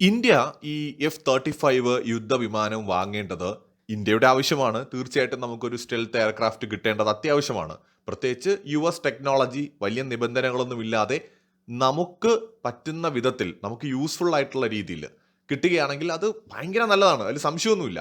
India ഈ F thirty five യുദ്ധവിമാനം വാങ്ങേണ്ടത് ഇന്ത്യയുടെ ആവശ്യമാണ്. തീർച്ചയായിട്ടും നമുക്കൊരു സ്റ്റെൽത്ത് എയർക്രാഫ്റ്റ് കിട്ടേണ്ടത് അത്യാവശ്യമാണ്. പ്രത്യേകിച്ച് യു എസ് ടെക്നോളജി വലിയ നിബന്ധനകളൊന്നുമില്ലാതെ നമുക്ക് പറ്റുന്ന വിധത്തിൽ നമുക്ക് യൂസ്ഫുൾ ആയിട്ടുള്ള രീതിയിൽ കിട്ടുകയാണെങ്കിൽ അത് ഭയങ്കര നല്ലതാണ്. അതിൽ സംശയമൊന്നുമില്ല.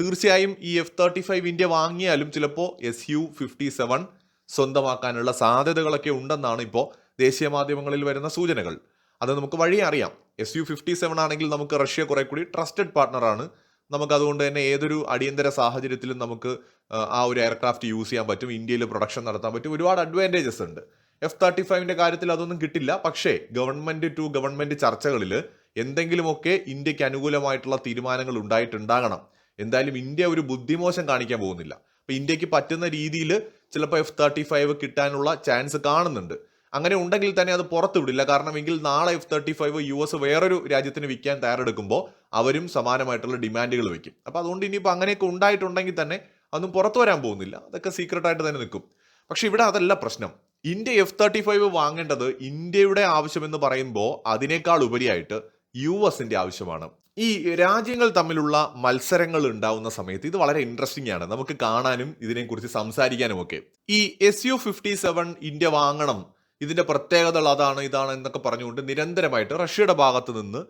തീർച്ചയായും ഈ എഫ് തേർട്ടി ഫൈവ് ഇന്ത്യ വാങ്ങിയാലും ചിലപ്പോൾ എസ് യു ഫിഫ്റ്റി സെവൻ സ്വന്തമാക്കാനുള്ള സാധ്യതകളൊക്കെ ഉണ്ടെന്നാണ് ഇപ്പോൾ ദേശീയ മാധ്യമങ്ങളിൽ വരുന്ന സൂചനകൾ. അത് നമുക്ക് വഴിയെ അറിയാം. എസ് യു ഫിഫ്റ്റി സെവൻ ആണെങ്കിൽ നമുക്ക് റഷ്യ കുറെ കൂടി ട്രസ്റ്റഡ് പാർട്ണറാണ് നമുക്ക് അതുകൊണ്ട് തന്നെ ഏതൊരു അടിയന്തര സാഹചര്യത്തിലും നമുക്ക് ആ, ഒരു എയർക്രാഫ്റ്റ് യൂസ് ചെയ്യാൻ പറ്റും. ഇന്ത്യയിൽ പ്രൊഡക്ഷൻ നടത്താൻ പറ്റും. ഒരുപാട് അഡ്വാന്റേജസ് ഉണ്ട്. എഫ് തേർട്ടി ഫൈവിന്റെ കാര്യത്തിൽ അതൊന്നും കിട്ടില്ല. പക്ഷേ ഗവൺമെന്റ് ടു ഗവൺമെന്റ് ചർച്ചകളിൽ എന്തെങ്കിലുമൊക്കെ ഇന്ത്യയ്ക്ക് അനുകൂലമായിട്ടുള്ള തീരുമാനങ്ങൾ ഉണ്ടായിട്ടുണ്ടാകണം. എന്തായാലും ഇന്ത്യ ഒരു ബുദ്ധിമോശം കാണിക്കാൻ പോകുന്നില്ല. അപ്പൊ ഇന്ത്യയ്ക്ക് പറ്റുന്ന രീതിയിൽ ചിലപ്പോൾ എഫ് തേർട്ടി ഫൈവ് കിട്ടാനുള്ള ചാൻസ് കാണുന്നുണ്ട്. അങ്ങനെ ഉണ്ടെങ്കിൽ തന്നെ അത് പുറത്തു വിടില്ല. കാരണം എങ്കിൽ നാളെ F thirty five U S വേറൊരു രാജ്യത്തിന് വിൽക്കാൻ തയ്യാറെടുക്കുമ്പോൾ അവരും സമാനമായിട്ടുള്ള ഡിമാൻഡുകൾ വെക്കും അപ്പോൾ അതുകൊണ്ട് ഇനിയിപ്പോൾ അങ്ങനെയൊക്കെ ഉണ്ടായിട്ടുണ്ടെങ്കിൽ തന്നെ അതൊന്നും പുറത്തു വരാൻ പോകുന്നില്ല. അതൊക്കെ സീക്രട്ടായിട്ട് തന്നെ നിൽക്കും. പക്ഷെ ഇവിടെ അതല്ല പ്രശ്നം. ഇന്ത്യ എഫ് തേർട്ടി ഫൈവ് വാങ്ങേണ്ടത് ഇന്ത്യയുടെ ആവശ്യമെന്ന് പറയുമ്പോൾ അതിനേക്കാൾ ഉപരിയായിട്ട് യു എസിന്റെ ആവശ്യമാണ്. ഈ രാജ്യങ്ങൾ തമ്മിലുള്ള മത്സരങ്ങൾ ഉണ്ടാവുന്ന സമയത്ത് ഇത് വളരെ ഇൻട്രസ്റ്റിംഗ് ആണ്. നമുക്ക് കാണാനും ഇതിനെക്കുറിച്ച് സംസാരിക്കാനും ഒക്കെ ഈ S U fifty seven India വാങ്ങണം ഇതിന്റെ പ്രത്യേകതകൾ അതാണ് ഇതാണ് എന്നൊക്കെ പറഞ്ഞുകൊണ്ട് നിരന്തരമായിട്ട് റഷ്യയുടെ ഭാഗത്ത് നിന്ന്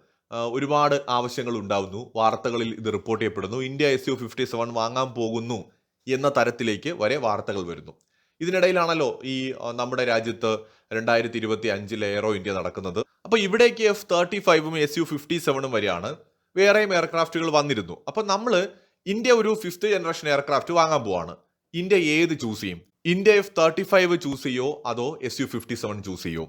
ഒരുപാട് ആവശ്യങ്ങൾ ഉണ്ടാവുന്നു. വാർത്തകളിൽ ഇത് റിപ്പോർട്ട് ചെയ്യപ്പെടുന്നു. India S U fifty seven വാങ്ങാൻ പോകുന്നു എന്ന തരത്തിലേക്ക് വരെ വാർത്തകൾ വരുന്നു. ഇതിനിടയിലാണല്ലോ ഈ നമ്മുടെ രാജ്യത്ത് രണ്ടായിരത്തി ഇരുപത്തി അഞ്ചിൽ എയറോ ഇന്ത്യ നടക്കുന്നത്. അപ്പൊ ഇവിടേക്ക് എഫ് തേർട്ടി ഫൈവും എസ് യു ഫിഫ്റ്റി സെവനും വരെയാണ് വേറെയും എയർക്രാഫ്റ്റുകൾ വന്നിരുന്നു. അപ്പോൾ നമ്മൾ ഇന്ത്യ ഒരു ഫിഫ്ത്ത് ജനറേഷൻ എയർക്രാഫ്റ്റ് വാങ്ങാൻ പോവാണ്. ഇന്ത്യ ഏത് ചൂസ് ചെയ്യും? India F thirty five choose ചെയ്യോ? അതോ S U fifty seven choose ചെയ്യോ?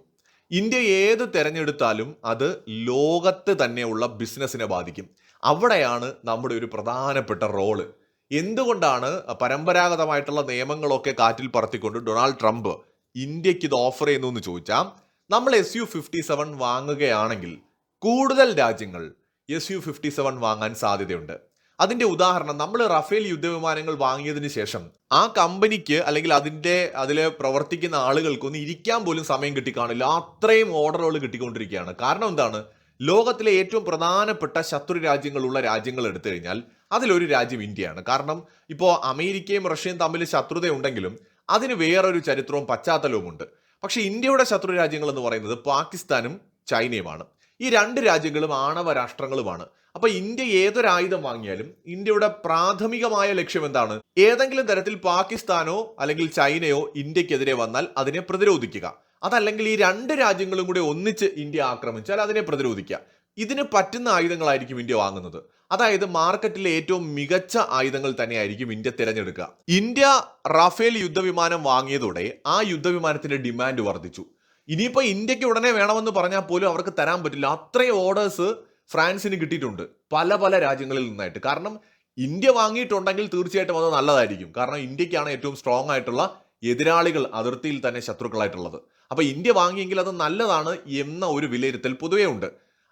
ഇന്ത്യ ഏത് തിരഞ്ഞെടുത്താലും അത് ലോകത്ത് തന്നെയുള്ള ബിസിനസ്സിനെ ബാധിക്കും. അവിടെയാണ് നമ്മുടെ ഒരു പ്രധാനപ്പെട്ട റോൾ എന്തുകൊണ്ടാണ് പരമ്പരാഗതമായിട്ടുള്ള നിയമങ്ങളൊക്കെ കാറ്റിൽ പറത്തിക്കൊണ്ട് ഡൊണാൾഡ് ട്രംപ് ഇന്ത്യയ്ക്ക് ഇത് ഓഫർ ചെയ്യുന്നു എന്ന് ചോദിച്ചാൽ നമ്മൾ എസ് യു ഫിഫ്റ്റി സെവൻ വാങ്ങുകയാണെങ്കിൽ കൂടുതൽ രാജ്യങ്ങൾ എസ് യു ഫിഫ്റ്റി സെവൻ വാങ്ങാൻ സാധ്യതയുണ്ട്. അതിന്റെ ഉദാഹരണം നമ്മൾ റഫേൽ യുദ്ധവിമാനങ്ങൾ വാങ്ങിയതിന് ശേഷം ആ കമ്പനിക്ക് അല്ലെങ്കിൽ അതിന്റെ അതിൽ പ്രവർത്തിക്കുന്ന ആളുകൾക്കൊന്നും ഇരിക്കാൻ പോലും സമയം കിട്ടിക്കാണില്ല. അത്രയും ഓർഡറുകൾ കിട്ടിക്കൊണ്ടിരിക്കുകയാണ്. കാരണം എന്താണ്? ലോകത്തിലെ ഏറ്റവും പ്രധാനപ്പെട്ട ശത്രു രാജ്യങ്ങളുള്ള രാജ്യങ്ങൾ എടുത്തു കഴിഞ്ഞാൽ അതിലൊരു രാജ്യം ഇന്ത്യയാണ്. കാരണം ഇപ്പോൾ അമേരിക്കയും റഷ്യയും തമ്മിൽ ശത്രുതയുണ്ടെങ്കിലും അതിന് വേറൊരു ചരിത്രവും പശ്ചാത്തലവും ഉണ്ട്. പക്ഷേ ഇന്ത്യയുടെ ശത്രു രാജ്യങ്ങൾ എന്ന് പറയുന്നത് പാകിസ്ഥാനും ചൈനയുമാണ്. ഈ രണ്ട് രാജ്യങ്ങളും ആണവ രാഷ്ട്രങ്ങളുമാണ്. അപ്പൊ ഇന്ത്യ ഏതൊരായുധം വാങ്ങിയാലും ഇന്ത്യയുടെ പ്രാഥമികമായ ലക്ഷ്യം എന്താണ്? ഏതെങ്കിലും തരത്തിൽ പാകിസ്ഥാനോ അല്ലെങ്കിൽ ചൈനയോ ഇന്ത്യക്കെതിരെ വന്നാൽ അതിനെ പ്രതിരോധിക്കുക. അതല്ലെങ്കിൽ ഈ രണ്ട് രാജ്യങ്ങളും കൂടി ഒന്നിച്ച് ഇന്ത്യ ആക്രമിച്ചാൽ അതിനെ പ്രതിരോധിക്കുക. ഇതിന് പറ്റുന്ന ആയുധങ്ങളായിരിക്കും ഇന്ത്യ വാങ്ങുന്നത്. അതായത് മാർക്കറ്റിലെ ഏറ്റവും മികച്ച ആയുധങ്ങൾ തന്നെയായിരിക്കും ഇന്ത്യ തിരഞ്ഞെടുക്കുക. ഇന്ത്യ റഫേൽ യുദ്ധവിമാനം വാങ്ങിയതോടെ ആ യുദ്ധവിമാനത്തിന്റെ ഡിമാൻഡ് വർദ്ധിച്ചു. ഇനിയിപ്പോൾ ഇന്ത്യയ്ക്ക് ഉടനെ വേണമെന്ന് പറഞ്ഞാൽ പോലും അവർക്ക് തരാൻ പറ്റില്ല. അത്രയും ഓർഡേഴ്സ് ഫ്രാൻസിന് കിട്ടിയിട്ടുണ്ട് പല പല രാജ്യങ്ങളിൽ നിന്നായിട്ട്. കാരണം ഇന്ത്യ വാങ്ങിയിട്ടുണ്ടെങ്കിൽ തീർച്ചയായിട്ടും അത് നല്ലതായിരിക്കും. കാരണം ഇന്ത്യക്കാണ് ഏറ്റവും സ്ട്രോങ് ആയിട്ടുള്ള എതിരാളികൾ അതിർത്തിയിൽ തന്നെ ശത്രുക്കളായിട്ടുള്ളത്. അപ്പോൾ ഇന്ത്യ വാങ്ങിയെങ്കിൽ അത് നല്ലതാണ് എന്ന ഒരു വിലയിരുത്തൽ പൊതുവേ ഉണ്ട്.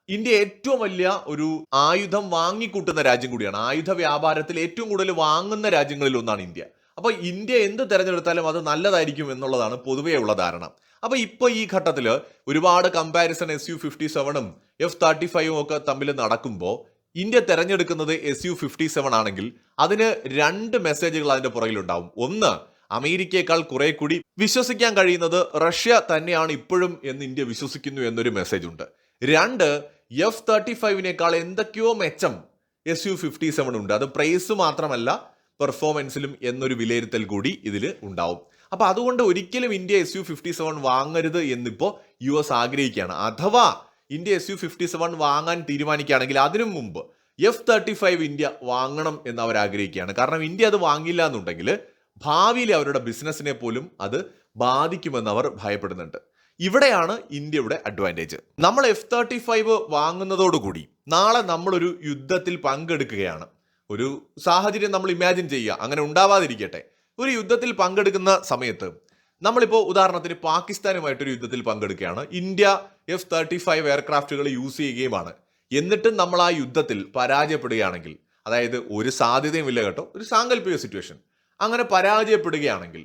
ഇന്ത്യ ഏറ്റവും വലിയ ഒരു ആയുധം വാങ്ങിക്കൂട്ടുന്ന രാജ്യം കൂടിയാണ്. ആയുധ വ്യാപാരത്തിൽ ഏറ്റവും കൂടുതൽ വാങ്ങുന്ന രാജ്യങ്ങളിൽ ഒന്നാണ് ഇന്ത്യ. അപ്പോൾ ഇന്ത്യ എന്ത് തിരഞ്ഞെടുത്താലും അത് നല്ലതായിരിക്കും എന്നുള്ളതാണ് പൊതുവേ ഉള്ള ധാരണ. അപ്പോൾ ഇപ്പൊ ഈ ഘട്ടത്തിൽ ഒരുപാട് കമ്പാരിസൺ എസ് യു ഫിഫ്റ്റി സെവനും എഫ് തേർട്ടി ഫൈവും ഒക്കെ തമ്മിൽ നടക്കുമ്പോൾ ഇന്ത്യ തെരഞ്ഞെടുക്കുന്നത് എസ് യു ഫിഫ്റ്റി സെവൻ ആണെങ്കിൽ അതിന് രണ്ട് മെസ്സേജുകൾ അതിന്റെ പുറകിലുണ്ടാവും. ഒന്ന് അമേരിക്കയെക്കാൾ കുറെ കൂടി വിശ്വസിക്കാൻ കഴിയുന്നത് റഷ്യ തന്നെയാണ് ഇപ്പോഴും എന്ന് ഇന്ത്യ വിശ്വസിക്കുന്നു എന്നൊരു മെസ്സേജ് ഉണ്ട്. രണ്ട് എഫ് തേർട്ടി ഫൈവിനേക്കാൾ എന്തൊക്കെയോ മെച്ചം എസ് യു ഫിഫ്റ്റി സെവൻ ഉണ്ട്. അത് പ്രൈസ് മാത്രമല്ല പെർഫോമൻസിലും എന്നൊരു വിലയിരുത്തൽ കൂടി ഇതിൽ ഉണ്ടാവും. അപ്പൊ അതുകൊണ്ട് ഒരിക്കലും India S U fifty seven വാങ്ങരുത് എന്നിപ്പോ യു എസ് ആഗ്രഹിക്കുകയാണ്. അഥവാ India S U fifty seven വാങ്ങാൻ തീരുമാനിക്കുകയാണെങ്കിൽ അതിനു മുമ്പ് എഫ് തേർട്ടി ഫൈവ് ഇന്ത്യ വാങ്ങണം എന്ന് അവർ ആഗ്രഹിക്കുകയാണ്. കാരണം ഇന്ത്യ അത് വാങ്ങില്ല എന്നുണ്ടെങ്കിൽ ഭാവിയിലെ അവരുടെ ബിസിനസ്സിനെ പോലും അത് ബാധിക്കുമെന്ന് അവർ ഭയപ്പെടുന്നുണ്ട്. ഇവിടെയാണ് ഇന്ത്യയുടെ അഡ്വാന്റേജ്. നമ്മൾ എഫ് തേർട്ടി ഫൈവ് വാങ്ങുന്നതോടുകൂടി നാളെ നമ്മളൊരു യുദ്ധത്തിൽ പങ്കെടുക്കുകയാണ്. ഒരു സാഹചര്യം നമ്മൾ ഇമാജിൻ ചെയ്യുക. അങ്ങനെ ഉണ്ടാവാതിരിക്കട്ടെ. ഒരു യുദ്ധത്തിൽ പങ്കെടുക്കുന്ന സമയത്ത് നമ്മളിപ്പോൾ ഉദാഹരണത്തിന് പാകിസ്ഥാനുമായിട്ടൊരു യുദ്ധത്തിൽ പങ്കെടുക്കുകയാണ്. ഇന്ത്യ എഫ് തേർട്ടി ഫൈവ് എയർക്രാഫ്റ്റുകൾ യൂസ് ചെയ്യുകയുമാണ്. എന്നിട്ടും നമ്മൾ ആ യുദ്ധത്തിൽ പരാജയപ്പെടുകയാണെങ്കിൽ അതായത് ഒരു സാധ്യതയും ഇല്ല കേട്ടോ ഒരു സാങ്കല്പിക സിറ്റുവേഷൻ അങ്ങനെ പരാജയപ്പെടുകയാണെങ്കിൽ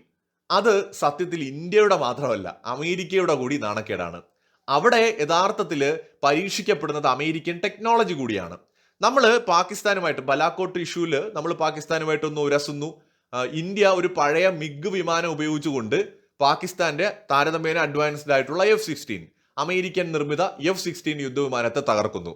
അത് സത്യത്തിൽ ഇന്ത്യയുടെ മാത്രമല്ല അമേരിക്കയുടെ കൂടി നാണക്കേടാണ്. അവിടെ യഥാർത്ഥത്തിൽ പരീക്ഷിക്കപ്പെടുന്നത് അമേരിക്കൻ ടെക്നോളജി കൂടിയാണ്. നമ്മൾ പാകിസ്ഥാനുമായിട്ട് ബലാക്കോട്ട് ഇഷ്യൂവിൽ നമ്മൾ പാകിസ്ഥാനുമായിട്ടൊന്ന് ഉരസുന്നു. ഇന്ത്യ ഒരു പഴയ മിഗ് വിമാനം ഉപയോഗിച്ചുകൊണ്ട് പാകിസ്ഥാന്റെ താരതമ്യേന അഡ്വാൻസ്ഡ് ആയിട്ടുള്ള എഫ് സിക്സ്റ്റീൻ അമേരിക്കൻ നിർമ്മിത എഫ് സിക്സ്റ്റീൻ യുദ്ധവിമാനത്തെ തകർക്കുന്നു.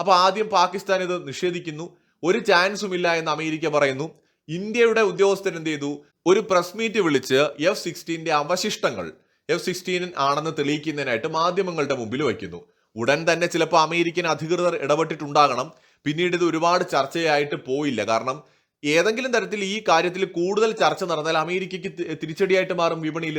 അപ്പോൾ ആദ്യം പാകിസ്ഥാൻ ഇത് നിഷേധിക്കുന്നു. ഒരു ചാൻസും ഇല്ല എന്ന് അമേരിക്ക പറയുന്നു. ഇന്ത്യയുടെ ഉദ്യോഗസ്ഥൻ എന്ത് ചെയ്തു? ഒരു പ്രസ് മീറ്റ് വിളിച്ച് എഫ് സിക്സ്റ്റീന്റെ അവശിഷ്ടങ്ങൾ എഫ് സിക്സ്റ്റീൻ ആണെന്ന് തെളിയിക്കുന്നതിനായിട്ട് മാധ്യമങ്ങളുടെ മുമ്പിൽ വയ്ക്കുന്നു. ഉടൻ തന്നെ ചിലപ്പോൾ അമേരിക്കൻ അധികൃതർ ഇടപെട്ടിട്ടുണ്ടാകണം. പിന്നീട് ഇത് ഒരുപാട് ചർച്ചയായിട്ട് പോയില്ല. കാരണം ഏതെങ്കിലും തരത്തിൽ ഈ കാര്യത്തിൽ കൂടുതൽ ചർച്ച നടന്നാൽ അമേരിക്കയ്ക്ക് തിരിച്ചടിയായിട്ട് മാറും വിപണിയിൽ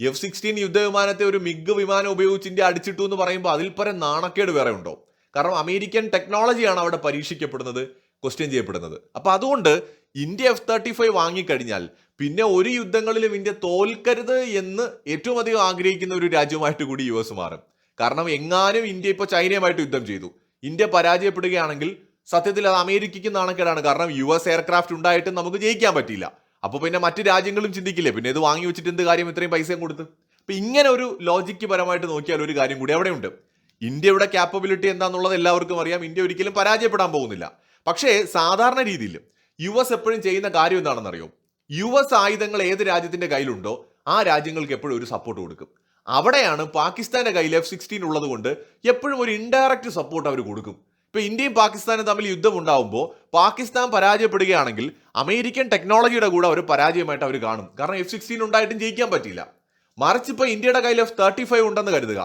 എഫ് സിക്സ്റ്റീൻ യുദ്ധവിമാനത്തെ ഒരു മിഗ് വിമാനം ഉപയോഗിച്ച് ഇന്ത്യ അടിച്ചിട്ടു എന്ന് പറയുമ്പോൾ അതിൽ പരം നാണക്കേട് വേറെ ഉണ്ടോ? കാരണം അമേരിക്കൻ ടെക്നോളജിയാണ് അവിടെ പരീക്ഷിക്കപ്പെടുന്നത് ക്വസ്റ്റ്യൻ ചെയ്യപ്പെടുന്നത്. അപ്പൊ അതുകൊണ്ട് ഇന്ത്യ എഫ് തേർട്ടി ഫൈവ് വാങ്ങിക്കഴിഞ്ഞാൽ പിന്നെ ഒരു യുദ്ധങ്ങളിലും ഇന്ത്യ തോൽക്കരുത് എന്ന് ഏറ്റവും അധികം ആഗ്രഹിക്കുന്ന ഒരു രാജ്യമായിട്ട് കൂടി യു എസ് മാറും. കാരണം എങ്ങാനും ഇന്ത്യ ഇപ്പോൾ ചൈനയുമായിട്ട് യുദ്ധം ചെയ്തു. ഇന്ത്യ പരാജയപ്പെടുകയാണെങ്കിൽ സത്യത്തിൽ അത് അമേരിക്കയ്ക്ക് നാണക്കേടാണ്. കാരണം യു എസ് എയർക്രാഫ്റ്റ് ഉണ്ടായിട്ടും നമുക്ക് ജയിക്കാൻ പറ്റിയില്ല. അപ്പോൾ പിന്നെ മറ്റു രാജ്യങ്ങളും ചിന്തിക്കില്ലേ? പിന്നെ ഇത് വാങ്ങി വെച്ചിട്ട് എന്ത് കാര്യം ഇത്രയും പൈസയും കൊടുത്ത്? അപ്പൊ ഇങ്ങനെ ഒരു ലോജിക്ക് പരമായിട്ട് നോക്കിയാൽ ഒരു കാര്യം കൂടി അവിടെയുണ്ട്. ഇന്ത്യയുടെ ക്യാപ്പബിലിറ്റി എന്താണെന്നുള്ളത് എല്ലാവർക്കും അറിയാം. ഇന്ത്യ ഒരിക്കലും പരാജയപ്പെടാൻ പോകുന്നില്ല. പക്ഷേ സാധാരണ രീതിയിൽ യു എസ് എപ്പോഴും ചെയ്യുന്ന കാര്യം എന്താണെന്നറിയോ? യു എസ് ആയുധങ്ങൾ ഏത് രാജ്യത്തിന്റെ കയ്യിലുണ്ടോ ആ രാജ്യങ്ങൾക്ക് എപ്പോഴും ഒരു സപ്പോർട്ട് കൊടുക്കും. അവിടെയാണ് പാകിസ്ഥാന്റെ കയ്യിൽ എഫ് സിക്സ്റ്റീൻ ഉള്ളത് കൊണ്ട് എപ്പോഴും ഒരു ഇൻഡയറക്റ്റ് സപ്പോർട്ട് അവർ കൊടുക്കും. ഇപ്പൊ ഇന്ത്യയും പാകിസ്ഥാനും തമ്മിൽ യുദ്ധം ഉണ്ടാവുമ്പോൾ പാകിസ്ഥാൻ പരാജയപ്പെടുകയാണെങ്കിൽ അമേരിക്കൻ ടെക്നോളജിയുടെ കൂടെ അവർ പരാജയമായിട്ട് അവർ കാണും. കാരണം എഫ് സിക്സ്റ്റീൻ ഉണ്ടായിട്ടും ജയിക്കാൻ പറ്റില്ല മറിച്ച് ഇപ്പോൾ ഇന്ത്യയുടെ കയ്യിൽ എഫ് തേർട്ടി ഫൈവ് ഉണ്ടെന്ന് കരുതുക.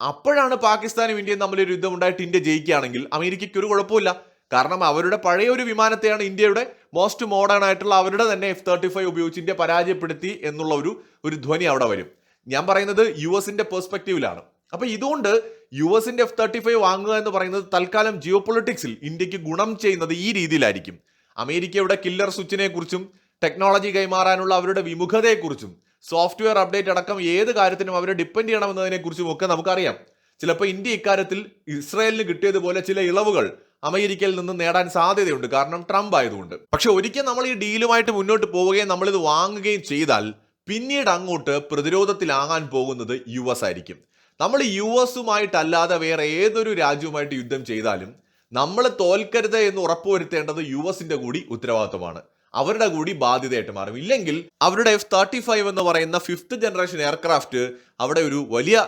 അപ്പോഴാണ് പാകിസ്ഥാനും ഇന്ത്യയും തമ്മിൽ ഒരു യുദ്ധം ഉണ്ടായിട്ട് ഇന്ത്യ ജയിക്കുകയാണെങ്കിൽ അമേരിക്കയ്ക്ക് ഒരു കുഴപ്പമില്ല കാരണം അവരുടെ പഴയ ഒരു വിമാനത്തെയാണ് ഇന്ത്യയുടെ മോസ്റ്റ് മോഡേൺ ആയിട്ടുള്ള അവരുടെ തന്നെ എഫ് തേർട്ടി ഫൈവ് ഉപയോഗിച്ച് ഇന്ത്യ പരാജയപ്പെടുത്തി എന്നുള്ള ഒരു ഒരു ധ്വനി അവിടെ വരും. ഞാൻ പറയുന്നത് യു എസിന്റെ പെർസ്പെക്റ്റീവിലാണ് അപ്പൊ ഇതുകൊണ്ട് യു എസിന്റെ എഫ് തേർട്ടി ഫൈവ് വാങ്ങുക എന്ന് പറയുന്നത് തൽക്കാലം ജിയോ പൊളിറ്റിക്സിൽ ഇന്ത്യയ്ക്ക് ഗുണം ചെയ്യുന്നത് ഈ രീതിയിലായിരിക്കും. അമേരിക്കയുടെ കില്ലർ സ്വിച്ചിനെ കുറിച്ചും ടെക്നോളജി കൈമാറാനുള്ള അവരുടെ വിമുഖതയെക്കുറിച്ചും സോഫ്റ്റ്വെയർ അപ്ഡേറ്റ് അടക്കം ഏത് കാര്യത്തിനും അവരെ ഡിപ്പെൻഡ് ചെയ്യണമെന്നതിനെ കുറിച്ചും ഒക്കെ നമുക്കറിയാം. ചിലപ്പോൾ ഇന്ത്യ ഇക്കാര്യത്തിൽ ഇസ്രായേലിന് കിട്ടിയതുപോലെ ചില ഇളവുകൾ അമേരിക്കയിൽ നിന്ന് നേടാൻ സാധ്യതയുണ്ട്. കാരണം ട്രംപ് ആയതുകൊണ്ട്. പക്ഷെ ഒരിക്കൽ നമ്മൾ ഈ ഡീലുമായിട്ട് മുന്നോട്ട് പോവുകയും നമ്മളിത് വാങ്ങുകയും ചെയ്താൽ പിന്നീട് അങ്ങോട്ട് പ്രതിരോധത്തിലാകാൻ പോകുന്നത് യു എസ് ആയിരിക്കും. നമ്മൾ യു എസുമായിട്ടല്ലാതെ വേറെ ഏതൊരു രാജ്യവുമായിട്ട് യുദ്ധം ചെയ്താലും നമ്മൾ തോൽക്കരുത് എന്ന് ഉറപ്പുവരുത്തേണ്ടത് യു എസിന്റെ കൂടി ഉത്തരവാദിത്വമാണ്. അവരുടെ കൂടി ബാധ്യതയായിട്ട് മാറും. ഇല്ലെങ്കിൽ അവരുടെ എഫ് തേർട്ടി ഫൈവ് എന്ന് പറയുന്ന ഫിഫ്ത്ത് ജനറേഷൻ എയർക്രാഫ്റ്റ് അവിടെ ഒരു വലിയ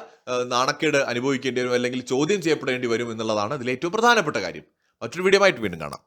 നാണക്കേട് അനുഭവിക്കേണ്ടി വരും അല്ലെങ്കിൽ ചോദ്യം ചെയ്യപ്പെടേണ്ടി വരും എന്നുള്ളതാണ് ഇതിൽ ഏറ്റവും പ്രധാനപ്പെട്ട കാര്യം. മറ്റൊരു വീഡിയോ ആയിട്ട് വീണ്ടും കാണാം.